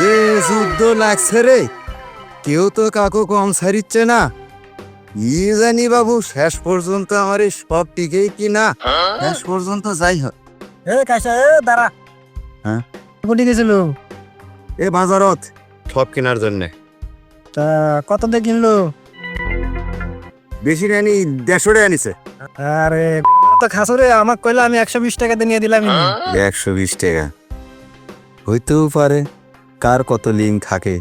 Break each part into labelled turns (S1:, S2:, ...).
S1: যে যুদ্ধ লাগছে রে কেউ তো কাকু কম ছাড়িচ্ছে না। ই জানি বাবু শেষ পর্যন্ত আমার এই সব টিকেই কি না। শেষ পর্যন্ত যাই হোক।
S2: এ কাইসা এ দাঁড়া।
S1: হ্যাঁ?
S2: কোটি গেছিল?
S1: এ বাজারত। সব কেনার জন্য।
S2: তা কত দিয়ে কিনলো?
S1: বেশি নেনি দেড়শো টাকা নিছে।
S2: আরে তো খাসরে আমাকে কইলে আমি একশো বিশ টাকা দিয়ে নিয়ে দিলাম।
S1: একশো বিশ টাকা। হইতেও পারে। কার কত লিঙ্ক থাকে?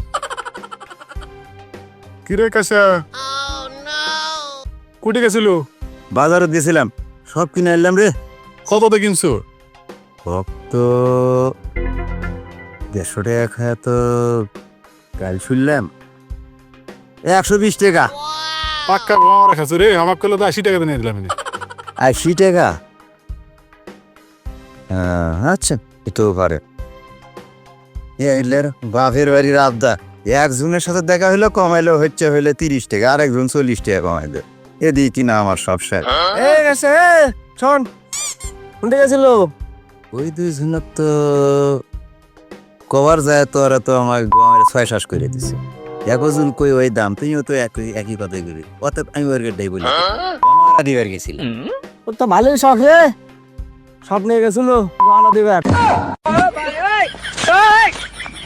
S3: কিরে কাশা? কুটি গেছিল?
S1: বাজারত দিয়েছিলাম সব কিনে আনলাম রে।
S3: কততে কিনছো?
S1: সব তো দেড়শো টাকা খায় তো কাল শুনলাম। একশো বিশ টাকা।
S3: পাক্কা গম রাখাছো রে আমাকে কইলে তো আশি টাকা নিয়ে দিলাম
S1: আশি টাকা? হ্যাঁ, আচ্ছা এতেও পারে। এলের বাপের বাড়ির আবদা। একজনের সাথে দেখা হইল কমাইলো হচ্ছে হইলে তিরিশ টাকা আর একজন চল্লিশ টাকা কমাইলো এদিকে কিনা আমার সব শেষ।
S2: এ গেছে শোন কোনটা গেছিল?
S1: ওই দুইজনের তো কভার যায় তো ওরা তো আমার আমার ছয় শ্বাস করে দিছে। একজন কই ওই দাম তুমিও তো একই একই কথাই করি অতএব আমি ওর গেটাই বলি। আমার দিবার গেছিলাম
S2: ওর তো ভালোই শখ রে। শখ গেছিল গানা দিবে।